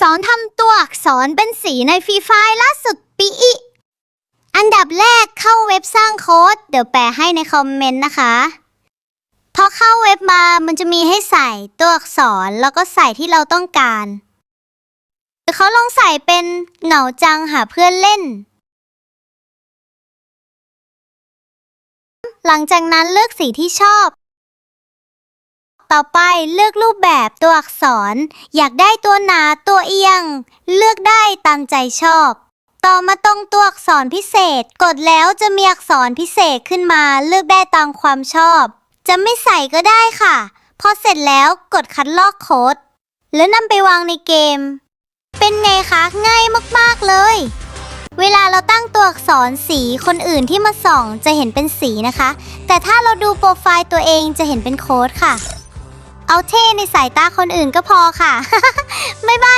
สอนทำตัวอักษรเป็นสีในฟรีไฟล์ล่าสุดปีอีอันดับแรกเข้าเว็บสร้างโค้ด เดี๋ยวแปะให้ในคอมเมนต์นะคะ พอเข้าเว็บมามันจะมีให้ใส่ตัวอักษรแล้วก็ใส่ที่เราต้องการหรือเขาลองใส่เป็นเหงาจังหาเพื่อนเล่น หลังจากนั้นเลือกสีที่ชอบ ต่อไปเลือกรูปแบบตัวอักษร อยากได้ตัวหนาตัวเอียง เลือกได้ตามใจชอบ ต่อมาตรงตัวอักษรพิเศษ กดแล้วจะมีอักษรพิเศษขึ้นมา เลือกได้ตามความชอบ จะไม่ใส่ก็ได้ค่ะ พอเสร็จแล้วกดคัดลอกโค้ด แล้วนำไปวางในเกม เป็นไงคะง่ายมากๆเลย เวลาเราตั้งตัวอักษรสีคนอื่นที่มาส่องจะเห็นเป็นสีนะคะ แต่ถ้าเราดูโปรไฟล์ตัวเองจะเห็นเป็นโค้ดค่ะ เอาเท่ในสายตาคนอื่นก็พอค่ะ บ๊ายบาย